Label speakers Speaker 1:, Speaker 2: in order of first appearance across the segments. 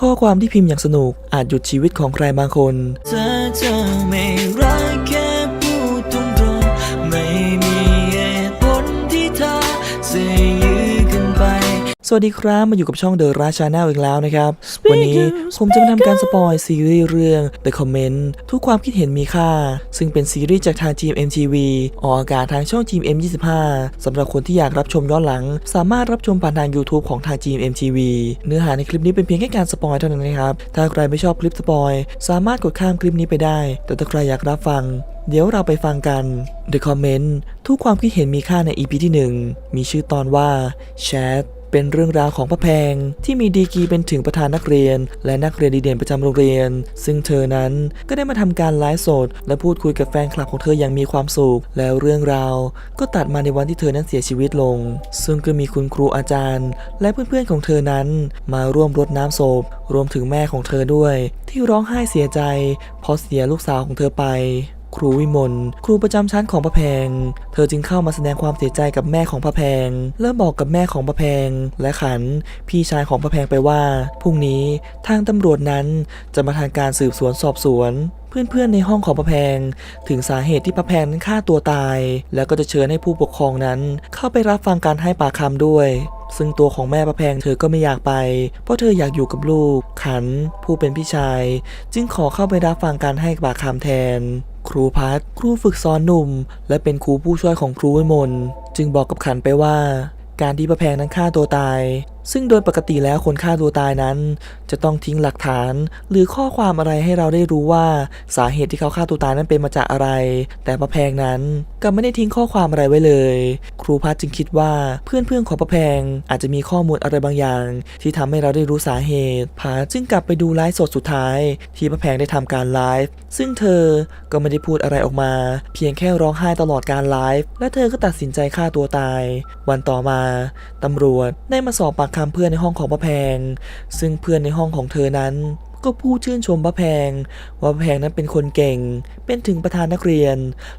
Speaker 1: ข้อความที่พิมพ์อย่างสนุกอาจหยุดชีวิตของใครบางคน สวัสดีครับมาอยู่กับช่อง The Rush Channel อีกแล้วนะครับ วันนี้ผมจะมาทำการสปอยซีรีส์เรื่อง The Comment ทุกความคิดเห็นมีค่า ซึ่งเป็นซีรีส์จากทาง GMMTV ออกอากาศทางช่อง GMM25 สำหรับคนที่อยากรับชมย้อนหลัง สามารถรับชมผ่านทาง YouTube ของทาง GMMTV เนื้อหาในคลิปนี้เป็นเพียงแค่การสปอยเท่านั้นนะครับ ถ้าใครไม่ชอบคลิปสปอยสามารถกดข้ามคลิปนี้ไปได้ แต่ถ้าใครอยากรับฟังเดี๋ยวเราไปฟังกัน The Comment ทุกความคิดเห็นมีค่าใน EP ที่ 1 มีชื่อตอนว่า Chat เป็นเรื่องราวของพระแพงที่มีดีกีเป็นถึงประธานนักเรียน และนักเรียนดีเด่นประจำโรงเรียน ซึ่งเธอนั้นก็ได้มาทำการไลฟ์สด และพูดคุยกับแฟนคลับของเธออย่างมีความสุข แล้วเรื่องราวก็ตัดมาในวันที่เธอนั้นเสียชีวิตลง ซึ่งก็มีคุณครูอาจารย์ และเพื่อนๆของเธอนั้น มาร่วมรดน้ำศพ รวมถึงแม่ของเธอด้วย ที่ร้องไห้เสียใจเพราะเสียลูกสาวของเธอไป ครูวิมลครูประจำชั้นของพระแพง เธอจึงเข้ามาแสดงความเสียใจกับแม่ของพระแพง และบอกกับแม่ของพระแพง และขันพี่ชายของพระแพงไปว่าพรุ่งนี้ทางตำรวจนั้นจะมาทำการสืบสวนสอบสวนเพื่อนๆในห้องของพระแพง ถึงสาเหตุที่พระแพงนั้นฆ่าตัวตาย แล้วก็จะเชิญให้ผู้ปกครองนั้น เข้าไปรับฟังการให้ปากคำด้วย ซึ่งตัวของแม่พระแพงเธอก็ไม่อยากไป เพราะเธออยากอยู่กับลูก ขัน ผู้เป็นพี่ชาย จึงขอเข้าไปรับฟังการให้ปากคำแทน ครูพัดครูฝึกสอนหนุ่ม และเป็นครูผู้ช่วยของครูวิมลจึงบอกกับขันไปว่า การที่ประแพงนั้นฆ่าตัวตาย ซึ่งโดยปกติแล้วคนฆ่าตัวตายนั้น จะต้องทิ้งหลักฐาน หรือข้อความอะไรให้เราได้รู้ว่าสาเหตุที่เขาฆ่าตัวตายนั้นเป็นมาจากอะไร แต่พระแพงนั้นกลับไม่ได้ทิ้งข้อความอะไรไว้เลย ครูพัดจึงคิดว่าเพื่อนๆของพระแพงอาจจะมีข้อมูลอะไรบางอย่าง ที่ทำให้เราได้รู้สาเหตุพัดจึงกลับไปดูไลฟ์สดสุดท้าย ที่พระแพงได้ทำการไลฟ์ซึ่งเธอก็ไม่ได้พูดอะไรออกมา เพียงแค่ร้องไห้ตลอดการไลฟ์และเธอก็ตัดสินใจฆ่าตัวตาย วันต่อมาตำรวจได้มาสอบปากคำเพื่อนในห้องของพระแพง ซึ่งเพื่อนในห้องของเธอนั้น ก็พูดชื่นชมพระแพง ว่าพระแพงนั้นเป็นคนเก่ง เป็นถึงประธานนักเรียน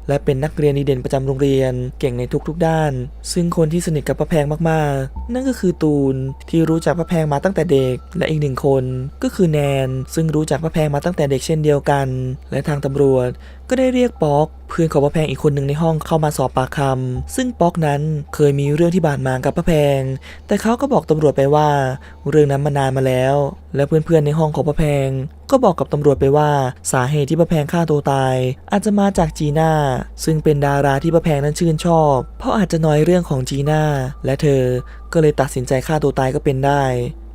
Speaker 1: และเป็นนักเรียนดีเด่นประจำโรงเรียน เก่งในทุกๆด้าน ซึ่งคนที่สนิทกับพระแพงมากๆ นั่นก็คือตูนที่รู้จักพระแพงมาตั้งแต่เด็ก และอีกหนึ่งคนก็คือแนน ซึ่งรู้จักพระแพงมาตั้งแต่เด็กเช่นเดียวกัน และทางตำรวจ ก็ได้เรียกป๊อกเพื่อนของพระแพงอีกคนหนึ่งในห้องเข้ามาสอบปากคำซึ่งป๊อกนั้นเคยมีเรื่องที่บาดหมางกับพระแพง แต่เขาก็บอกตำรวจไปว่า เรื่องนั้นมานานมาแล้ว และเพื่อนๆในห้องของพระแพง ก็บอกกับตำรวจไปว่า สาเหตุที่พระแพงฆ่าตัวตาย อาจจะมาจากจีน่าซึ่งเป็นดาราที่พระแพงนั้นชื่นชอบ เพราะอาจจะน้อยเรื่องของจีน่าและเธอก็เลยตัดสินใจฆ่าตัวตายก็เป็นได้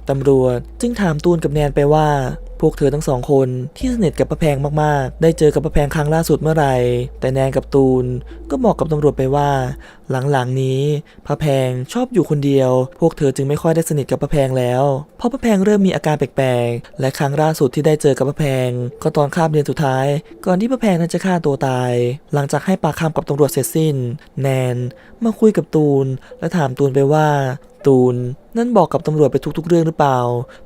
Speaker 1: ตำรวจจึงถามตูนกับแนนไปว่า พวกเธอทั้งสองคนที่สนิทกับพระแพงมากๆ ได้เจอกับพระแพงครั้งล่าสุดเมื่อไหร่ แต่แนนกับตูนก็บอกกับตำรวจไปว่า หลังๆนี้พระแพงชอบอยู่คนเดียว พวกเธอจึงไม่ค่อยได้สนิทกับพระแพงแล้ว เพราะพระแพงเริ่มมีอาการแปลกๆ และครั้งล่าสุดที่ได้เจอกับพระแพง ก็ตอนคาบเรียนสุดท้าย ก่อนที่พระแพงนั้นจะฆ่าตัวตาย หลังจากให้ปากคำกับตำรวจเสร็จสิ้น แนนมาคุยกับตูนและถามตูนไปว่า ตูน นั่นบอกกับตำรวจไปทุกๆ เรื่องหรือเปล่า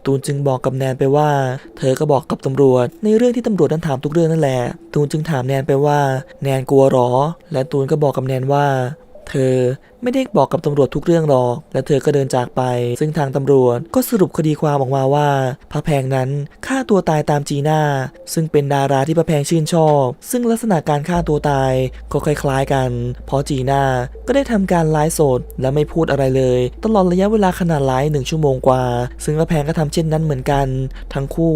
Speaker 1: ตูนจึงบอกกับแนนไปว่า เธอก็บอกกับตำรวจ ในเรื่องที่ตำรวจนั้นถามทุกเรื่องนั่นแหละ ตูนจึงถามแนนไปว่า แนนกลัวหรอ และตูนก็บอกกับแนนว่า เธอ ไม่ได้บอกกับตำรวจทุกเรื่องหรอก และเธอก็เดินจากไป ซึ่งทางตำรวจก็สรุปคดีความออกมาว่าพระแพงนั้นฆ่าตัวตายตามจีน่า ซึ่งเป็นดาราที่พระแพงชื่นชอบ ซึ่งลักษณะการฆ่าตัวตายก็คล้ายๆกัน เพราะจีน่าก็ได้ทำการไลฟ์สดและไม่พูดอะไรเลย ตลอดระยะเวลาขนาดไลฟ์หนึ่งชั่วโมงกว่า ซึ่งพระแพงก็ทำเช่นนั้นเหมือนกัน ทั้งคู่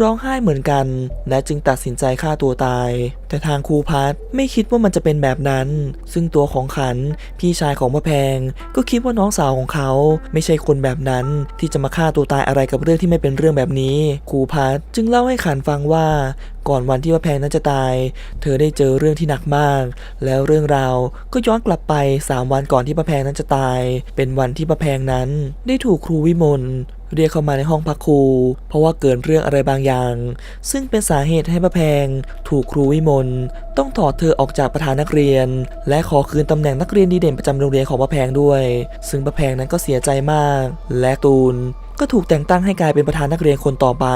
Speaker 1: ร้องไห้เหมือนกัน และจึงตัดสินใจฆ่าตัวตาย แต่ทางครูพัทไม่คิดว่ามันจะเป็นแบบนั้น ซึ่งตัวของขันพี่ชายของพระแพง ก็คิดว่าน้องสาวของเขาไม่ใช่คนแบบนั้นที่จะมาฆ่าตัวตายอะไรกับเรื่องที่ไม่เป็นเรื่องแบบนี้ครูพัทจึงเล่าให้ขันฟังว่า ก่อนวันที่พระแพงนั้นจะตาย เธอได้เจอเรื่องที่หนักมาก แล้วเรื่องราวก็ย้อนกลับไป 3 วันก่อนที่พระแพงนั้นจะตาย เป็นวันที่พระแพงนั้นได้ถูกครูวิมล เรียกเข้ามาในห้องพักครู เพราะว่าเกิดเรื่องอะไรบางอย่าง ซึ่งเป็นสาเหตุให้พระแพง ถูกครูวิมลต้องถอดเธอออกจากประธานนักเรียน และขอคืนตำแหน่งนักเรียนดีเด่นประจำโรงเรียนของพระแพงด้วย ซึ่งพระแพงนั้นก็เสียใจมาก และตูนก็ถูกแต่งตั้งให้กลายเป็นประธานนักเรียนคนต่อไป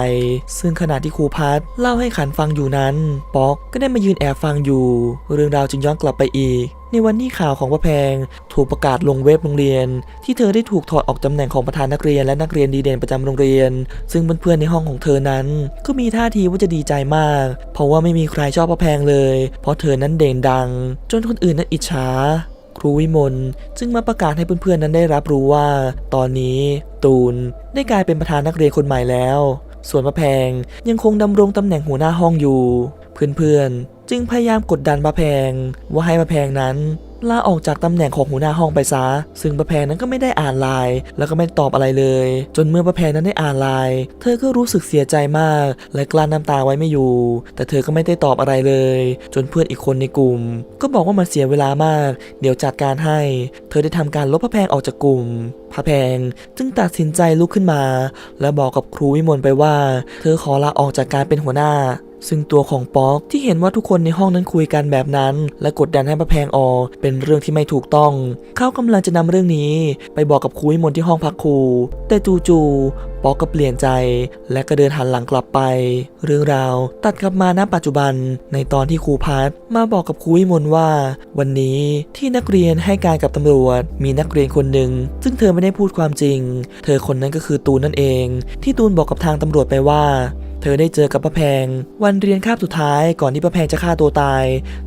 Speaker 1: ซึ่งขณะที่ครูพัดเล่าให้ขันฟังอยู่นั้น ป๊อกก็ได้มายืนแอบฟังอยู่ เรื่องราวจึงย้อนกลับไปอีก ในวันที่ข่าวของพระแพง ถูกประกาศลงเว็บโรงเรียน ที่เธอได้ถูกถอดออกตำแหน่งของประธานนักเรียนและนักเรียนดีเด่นประจำโรงเรียน ซึ่งเพื่อนๆในห้องของเธอนั้น ก็มีท่าทีว่าจะดีใจมาก เพราะว่าไม่มีใครชอบพระแพงเลย เพราะเธอนั้นเด่นดัง จนคนอื่นนั้นอิจฉาครูวิมลจึงมาประกาศให้เพื่อนๆนั้นได้รับรู้ว่า ตอนนี้ตูนได้กลายเป็นประธานนักเรียนคนใหม่แล้ว ส่วนพระแพงยังคงดำรงตำแหน่งหัวหน้าห้องอยู่ เพื่อนๆ จึงพยายามกดดันพระแพง ว่าให้พระแพงนั้นลาออกจากตำแหน่งของหัวหน้าห้องไปซะ ซึ่งพระแพงนั้นก็ไม่ได้อ่านไลน์แล้วก็ไม่ตอบอะไรเลย จนเมื่อพระแพงนั้นได้อ่านไลน์เธอก็รู้สึกเสียใจมาก และกลั้นน้ำตาไว้ไม่อยู่ แต่เธอก็ไม่ได้ตอบอะไรเลย จนเพื่อนอีกคนในกลุ่ม ก็บอกว่ามันเสียเวลามาก เดี๋ยวจัดการให้ เธอได้ทำการลบพระแพงออกจากกลุ่มพระแพงจึงตัดสินใจลุกขึ้นมา และบอกกับครูวิมลไปว่า เธอขอลาออกจากการเป็นหัวหน้า ซึ่งตัวของป๊อกที่เห็นว่าทุกคนในห้องนั้นคุยกันแบบนั้น และกดดันให้พระแพงออกเป็นเรื่องที่ไม่ถูกต้อง เขากำลังจะนำเรื่องนี้ ไปบอกกับครูวิมลที่ห้องพักครู แต่จู่ๆป๊อกก็เปลี่ยนใจ และก็เดินหันหลังกลับไป เรื่องราวตัดกลับมาณปัจจุบันในตอนที่ครูพัดมาบอกกับครูวิมลว่า วันนี้ที่นักเรียนให้การกับตำรวจ มีนักเรียนคนหนึ่ง ซึ่งเธอไม่ได้พูดความจริง เธอคนนั้นก็คือตูนนั่นเอง ที่ตูนบอกกับทางตำรวจไปว่า เธอได้เจอกับป้าแพง วันเรียนคาบสุดท้ายก่อนที่ป้าแพงจะฆ่าตัวตาย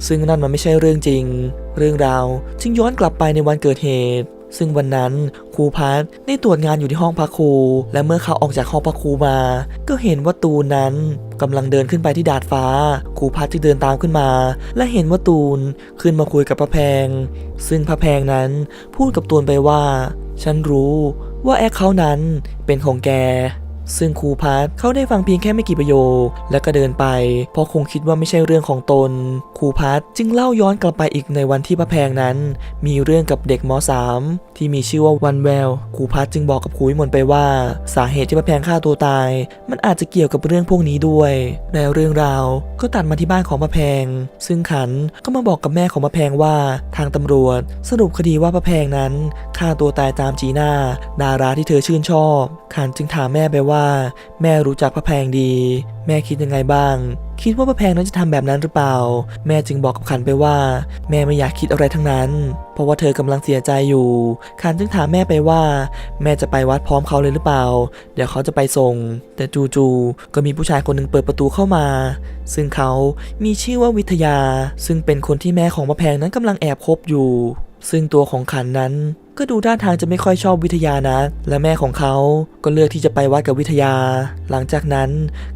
Speaker 1: ซึ่งนั่นมันไม่ใช่เรื่องจริง เรื่องราวจึงย้อนกลับไปในวันเกิดเหตุซึ่งวันนั้นครูพัดได้ตรวจงานอยู่ที่ห้องพักครู และเมื่อเขาออกจากห้องพักครูมา ก็เห็นว่าตูนนั้นกำลังเดินขึ้นไปที่ดาดฟ้า ครูพัดจึงเดินตามขึ้นมา และเห็นว่าตูนขึ้นมาคุยกับพระแพง ซึ่งพระแพงนั้นพูดกับตูนไปว่า ฉันรู้ว่าแอคเขานั้นเป็นของแก ซึ่งครูพัดเขาได้ฟังเพียงแค่ไม่กี่ประโยค แล้วก็เดินไป เพราะคงคิดว่าไม่ใช่เรื่องของตน ครูพัดจึงเล่าย้อนกลับไปอีกในวันที่พระแพงนั้น มีเรื่องกับเด็กม .3 ที่มีชื่อว่าวันแวว ครูพัดจึงบอกกับครูวิมลไปว่า สาเหตุที่พระแพงฆ่าตัวตาย มันอาจจะเกี่ยวกับเรื่องพวกนี้ด้วยและเรื่องราวก็ตัดมาที่บ้านของพระแพง ซึ่งขันก็มาบอกกับแม่ของพระแพงว่า ทางตำรวจ สรุปคดีว่าพระแพงนั้นฆ่าตัวตายตามจีน่าดาราที่เธอชื่นชอบ ขันจึงถามแม่ไปว่าแม่รู้จักพระแพงดี แม่คิดยังไงบ้าง คิดว่าพระแพงนั้นจะทำแบบนั้นหรือเปล่า แม่จึงบอกกับขันไปว่า แม่ไม่อยากคิดอะไรทั้งนั้น เพราะว่าเธอกำลังเสียใจอยู่ ขันจึงถามแม่ไปว่า แม่จะไปวัดพร้อมเขาเลยหรือเปล่า เดี๋ยวเขาจะไปส่ง แต่จู่ๆก็มีผู้ชายคนหนึ่งเปิดประตูเข้ามา ซึ่งเขามีชื่อว่าวิทยา ซึ่งเป็นคนที่แม่ของพระแพงนั้นกำลังแอบคบอยู่ ซึ่งตัวของขันนั้นก็ดูท่าทางจะไม่ค่อยชอบวิทยานะ และแม่ของเขาก็เลือกที่จะไปวัดกับวิทยา หลังจากนั้น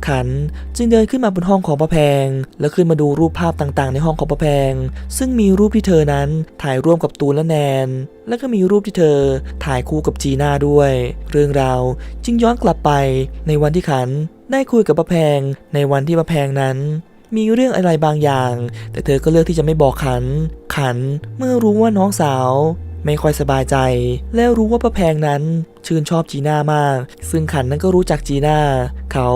Speaker 1: ขันจึงเดินขึ้นมาบนห้องของพระแพง แล้วขึ้นมาดูรูปภาพต่างๆ ในห้องของพระแพง ซึ่งมีรูปที่เธอนั้นถ่ายร่วมกับตูนและแนน แล้วก็มีรูปที่เธอถ่ายคู่กับจีน่าด้วย เรื่องราวจึงย้อนกลับไปในวันที่ขันได้คุยกับพระแพงในวันที่พระแพงนั้น มีเรื่องอะไรบางอย่าง แต่เธอก็เลือกที่จะไม่บอกขัน ขันเมื่อรู้ว่าน้องสาวไม่ค่อยสบายใจ แล้วรู้ว่าพระแพงนั้นชื่นชอบจีน่ามาก ซึ่งขันนั้นก็รู้จักจีน่า เขา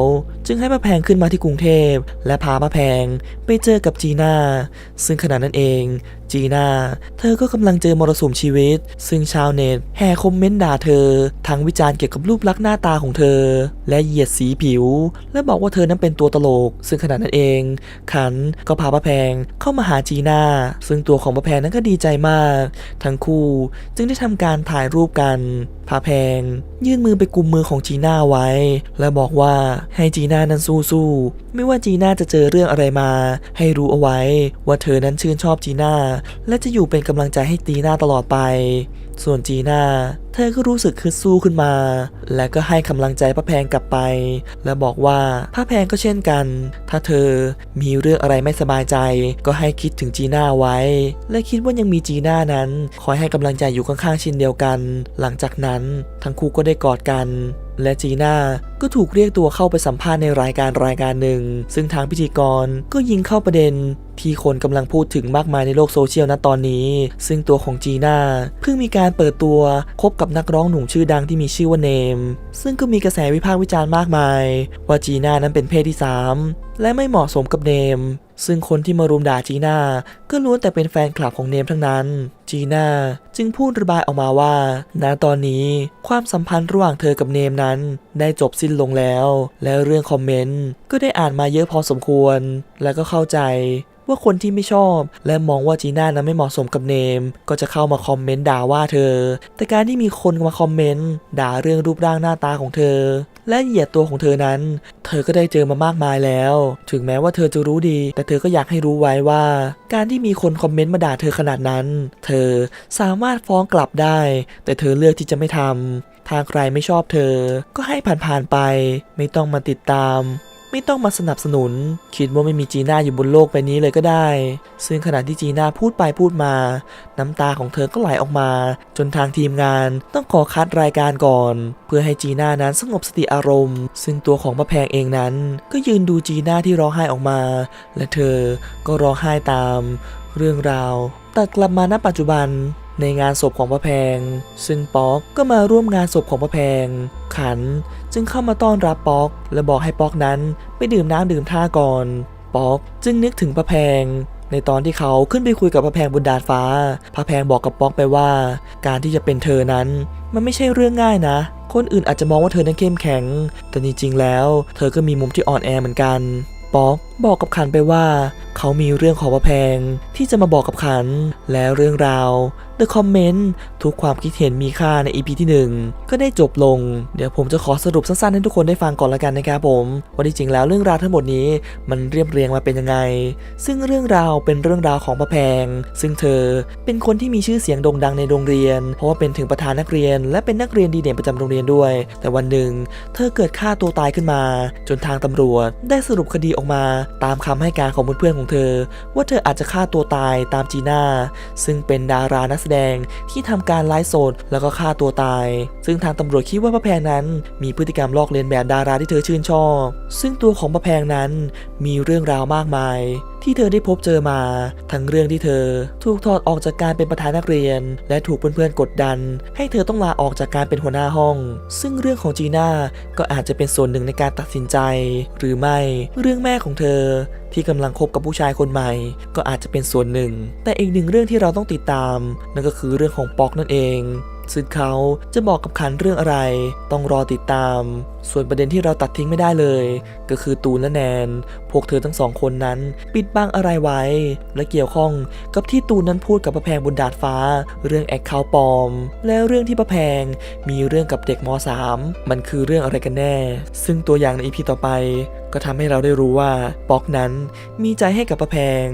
Speaker 1: จึงให้พระแพงขึ้นมาที่กรุงเทพ และพาพระแพงไปเจอกับจีน่า ซึ่งขณะนั้นเอง จีน่า เธอก็กำลังเจอมรสุมชีวิต ซึ่งชาวเน็ตแห่คอมเมนต์ด่าเธอ ทั้งวิจารณ์เกี่ยวกับรูปลักษณ์หน้าตาของเธอ และเหยียดสีผิว และบอกว่าเธอนั้นเป็นตัวตลก ซึ่งขณะนั้นเอง ขันก็พาพระแพงเข้ามาหาจีน่า ซึ่งตัวของพระแพงนั้นก็ดีใจมาก ทั้งคู่จึงได้ทำการถ่ายรูปกันพระแพง ยื่นมือไปกุมมือของจีน่าไว้ และบอกว่าให้จีน่านั้นสู้ๆไม่ว่าจีน่าจะเจอเรื่องอะไรมา ให้รู้เอาไว้ว่าเธอนั้นชื่นชอบจีน่าและจะอยู่เป็นกำลังใจให้จีน่าตลอดไป ส่วนจีน่าเธอก็รู้สึกคึดสู้ขึ้นมา และก็ให้กำลังใจพระแพงกลับไป และบอกว่าพระแพงก็เช่นกัน ถ้าเธอมีเรื่องอะไรไม่สบายใจ ก็ให้คิดถึงจีน่าไว้ และคิดว่ายังมีจีน่านั้น คอยให้กำลังใจอยู่ข้างๆชิ้นเดียวกัน หลังจากนั้นทั้งคู่ก็ได้กอดกัน และจีน่าก็ถูกเรียกตัวเข้าไปสัมภาษณ์ในรายการรายการหนึ่ง ซึ่งทางพิธีกรก็ยิงเข้าประเด็น ที่คนกำลังพูดถึงมากมายในโลกโซเชียลณตอนนี้ ซึ่งตัวของจีน่าเพิ่งมีการเปิดตัวคบกับนักร้องหนุ่มชื่อดังที่มีชื่อว่าเนม ซึ่งก็มีกระแสวิพากษ์วิจารณ์มากมาย ว่าจีน่านั้นเป็นเพศที่ 3 และไม่เหมาะสมกับเนม ซึ่งคนที่มารุมด่าจีน่าก็ล้วนแต่เป็นแฟนคลับของเนมทั้งนั้น จีน่าจึงพูดระบายออกมาว่า ณ ตอนนี้ความสัมพันธ์ระหว่างเธอกับเนมนั้น ได้จบสิ้นลงแล้ว และเรื่องคอมเมนต์ก็ได้อ่านมาเยอะพอสมควร และก็เข้าใจว่าคนที่ไม่ชอบและมองว่าจีน่านั้นไม่เหมาะสมกับเนม ก็จะเข้ามาคอมเมนต์ด่าว่าเธอ แต่การที่มีคนมาคอมเมนต์ด่าเรื่องรูปร่างหน้าตาของเธอ และเหยียดตัวของเธอนั้น เธอก็ได้เจอมามากมายแล้ว ถึงแม้ว่าเธอจะรู้ดี แต่เธอก็อยากให้รู้ไว้ว่า การที่มีคนคอมเมนต์มาด่าเธอขนาดนั้น เธอสามารถฟ้องกลับได้ แต่เธอเลือกที่จะไม่ทำทางใครไม่ชอบเธอ ก็ให้ผ่านๆไป ไม่ต้องมาติดตาม ไม่ต้องมาสนับสนุน คิดว่าไม่มีจีน่าอยู่บนโลกใบนี้เลยก็ได้ ซึ่งขณะที่จีน่าพูดไปพูดมา น้ำตาของเธอก็ไหลออกมา จนทางทีมงานต้องขอคัดรายการก่อน เพื่อให้จีน่านั้นสงบสติอารมณ์ ซึ่งตัวของพระแพงเองนั้น ก็ยืนดูจีน่าที่ร้องไห้ออกมา และเธอก็ร้องไห้ตาม เรื่องราวตัดกลับมาณปัจจุบันในงานศพของพระแพง ซึ่งป๊อกก็มาร่วมงานศพของพระแพง ขัน จึงเข้ามาต้อนรับป๊อก และบอกให้ป๊อกนั้นไปดื่มน้ำดื่มท่าก่อน ป๊อกจึงนึกถึงพระแพง ในตอนที่เขาขึ้นไปคุยกับพระแพงบนดาดฟ้า พระแพงบอกกับป๊อกไปว่า การที่จะเป็นเธอนั้น มันไม่ใช่เรื่องง่ายนะ คนอื่นอาจจะมองว่าเธอนั้นเข้มแข็ง แต่จริงๆแล้ว เธอก็มีมุมที่อ่อนแอเหมือนกัน ป๊อก บอกกับขันไปว่า เขามีเรื่องของพระแพงที่จะมาบอกกับขัน และเรื่องราว The Comment ทุกความคิดเห็นมีค่าใน EP ที่ 1 ก็ได้จบลง เดี๋ยวผมจะขอสรุปสั้นๆ ให้ทุกคนได้ฟังก่อนละกันนะครับผม ว่าจริงๆแล้วเรื่องราวทั้งหมดนี้มันเรียบเรียงมาเป็นยังไง ซึ่งเรื่องราวเป็นเรื่องราวของพระแพง ซึ่งเธอเป็นคนที่มีชื่อเสียงโด่งดังในโรงเรียน เพราะว่าเป็นถึงประธานนักเรียน และเป็นนักเรียนดีเด่นประจำโรงเรียนด้วย แต่วันหนึ่ง เธอเกิดฆ่าตัวตายขึ้นมา จนทางตำรวจได้สรุปคดีออกมาตามคำให้การของเพื่อนๆของเธอ ว่าเธออาจจะฆ่าตัวตายตามจีน่า ซึ่งเป็นดารานักแสดงที่ทำการไลฟ์สดแล้วก็ฆ่าตัวตาย ซึ่งทางตำรวจคิดว่าพระแพงนั้น มีพฤติกรรมลอกเลียนแบบดาราที่เธอชื่นชอบ ซึ่งตัวของพระแพงนั้นมีเรื่องราวมากมายที่เธอได้พบเจอมา ทั้งเรื่องที่เธอถูกถอดออกจากการเป็นประธานนักเรียน และถูกเพื่อนๆกดดัน ให้เธอต้องลาออกจากการเป็นหัวหน้าห้อง ซึ่งเรื่องของจีน่าก็อาจจะเป็นส่วนหนึ่งในการตัดสินใจ หรือไม่เรื่องแม่ของเธอที่กำลังคบกับผู้ชายคนใหม่ ก็อาจจะเป็นส่วนหนึ่ง แต่อีกหนึ่งเรื่องที่เราต้องติดตาม นั่นก็คือเรื่องของป๊อกนั่นเองซึ่งเขาจะบอกกับขันเรื่องอะไร ต้องรอติดตาม ส่วนประเด็นที่เราตัดทิ้งไม่ได้เลย ก็คือตูนและแนน พวกเธอทั้งสองคนนั้นปิดบังอะไรไว้ และเกี่ยวข้องกับที่ตูนนั้นพูดกับพระแพงบนดาดฟ้า เรื่องแอคเคาท์ปลอม แล้วเรื่องที่พระแพงมีเรื่องกับเด็กม .3 มันคือเรื่องอะไรกันแน่ ซึ่งตัวอย่างในอีพีต่อไป ก็ทำให้เราได้รู้ว่าป๊อกนั้นมีใจให้กับพระแพง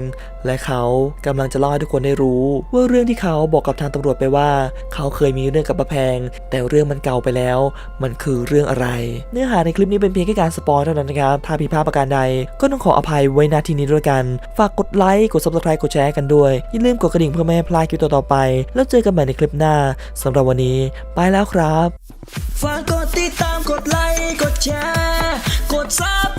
Speaker 1: และเขากำลังจะเล่าให้ทุกคนได้รู้ ว่าเรื่องที่เขาบอกกับทางตำรวจไปว่า เขาเคยมีเรื่องกับพระแพง แต่เรื่องมันเก่าไปแล้ว มันคือเรื่องอะไรเนื้อหาในคลิปนี้เป็นเพียงแค่การสปอยเท่านั้นนะครับถ้าผิดพลาดประการใด ก็ต้องขออภัยไว้ณที่นี้ด้วยกัน ฝากกดไลค์กด subscribe กดแชร์กันด้วย อย่าลืมกดกระดิ่งเพื่อไม่ให้พลาดคลิปต่อๆไป แล้วเจอกันใหม่ในคลิปหน้าสำหรับวันนี้ ไปแล้วครับ
Speaker 2: ฝากกดติดตามกดไลค์กดแชร์กดซับ